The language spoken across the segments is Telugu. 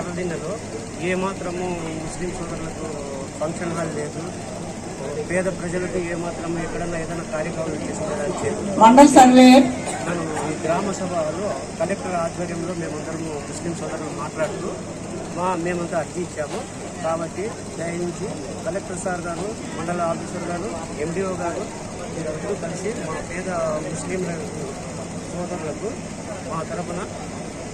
ఏ మాత్రము ముస్లిం సోదరులకు ఫంక్షన్ హాల్ లేదు. పేద ప్రజలకు ఏ మాత్రము ఎక్కడన్నా ఏదైనా కార్యక్రమం చేసుకోవడానికి ఈ గ్రామ సభలో కలెక్టర్ ఆధ్వర్యంలో మేమందరము ముస్లిం సోదరులు మాట్లాడుతూ మా మేమంతా అర్జీ ఇచ్చాము. కాబట్టి దయించి కలెక్టర్ సార్ గారు మండల ఆఫీసర్ గారు ఎండిఓ గారు మీరందరూ కలిసి మా పేద ముస్లిం సోదరులకు మా తరపున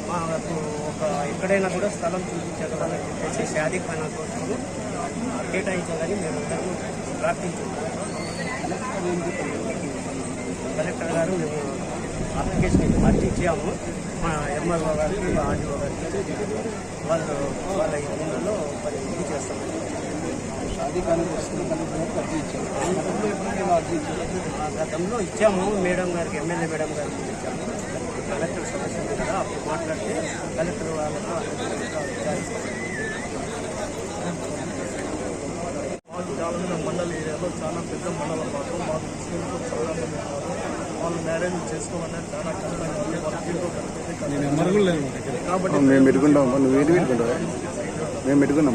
మాకు ఒక ఎక్కడైనా కూడా స్థలం చూపించగలని చెప్పేసి షాదీ ఖానా కోసము కేటాయించాలని మేమందరము ప్రార్థించుకుంటాము కలెక్టర్ గారు మేము అప్లికేషన్ అర్జీ ఇచ్చాము మా ఎంఆర్ఓ గారికి మా ఆర్డీఓ గారికి వాళ్ళు వాళ్ళ ఇళ్ళలో మరి ఇది చేస్తామని గతంలో ఇచ్చాము. మేడం గారికి ఎమ్మెల్యే మేడం గారికి ఇచ్చాము. కలెక్టర్ సమస్య మాట్లాడితే కలెక్టర్ వాళ్ళతో మాకు జాలగిన మండల ఏరియాలో చాలా పెద్ద మండలం మాకు. మాకు ముస్లింలు చాలా మంది ఉన్నారు వాళ్ళు మ్యారేజ్ చేసుకోవాలంటే చాలా కష్టంగా ఉంది. వాళ్ళ కాబట్టి మేము పెట్టుకుంటాం. నువ్వు ఏంటి పెట్టుకుంటావా? మేము పెట్టుకున్నాం